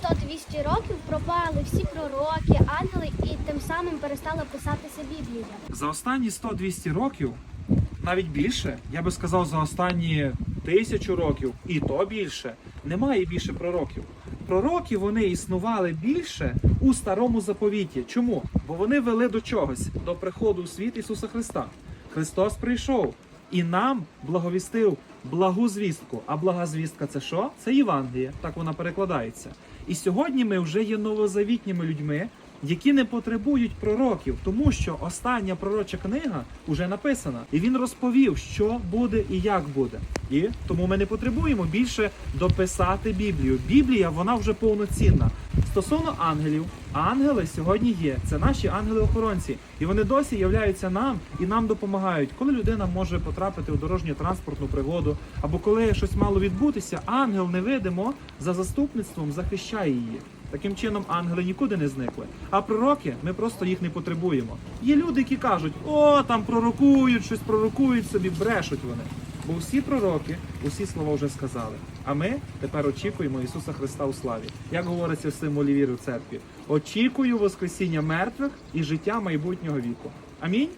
100-200 років пропали всі пророки, ангели і тим самим перестала писатися Біблія. За останні 100-200 років, навіть більше, я би сказав, за останні тисячу років, і то більше, немає більше пророків. Пророки вони існували більше у старому заповіті. Чому? Бо вони вели до чогось, до приходу у світ Ісуса Христа. Христос прийшов і нам благовістив благу звістку. А блага звістка це що? Це Євангеліє, так вона перекладається. І сьогодні ми вже є новозавітніми людьми, які не потребують пророків, тому що остання пророча книга вже написана, і він розповів, що буде і як буде. І тому ми не потребуємо більше дописати Біблію. Біблія вона вже повноцінна. Стосовно ангелів, ангели сьогодні є. Це наші ангели-охоронці, і вони досі являються нам і нам допомагають. Коли людина може потрапити у дорожню транспортну пригоду, або коли щось мало відбутися, ангел невидимо за заступництвом захищає її. Таким чином, ангели нікуди не зникли. А пророки ми просто їх не потребуємо. Є люди, які кажуть, о, там пророкують, щось пророкують собі, брешуть вони. Бо всі пророки, усі слова вже сказали. А ми тепер очікуємо Ісуса Христа у славі. Як говориться в символі віри в церкві, очікую Воскресіння мертвих і життя майбутнього віку. Амінь.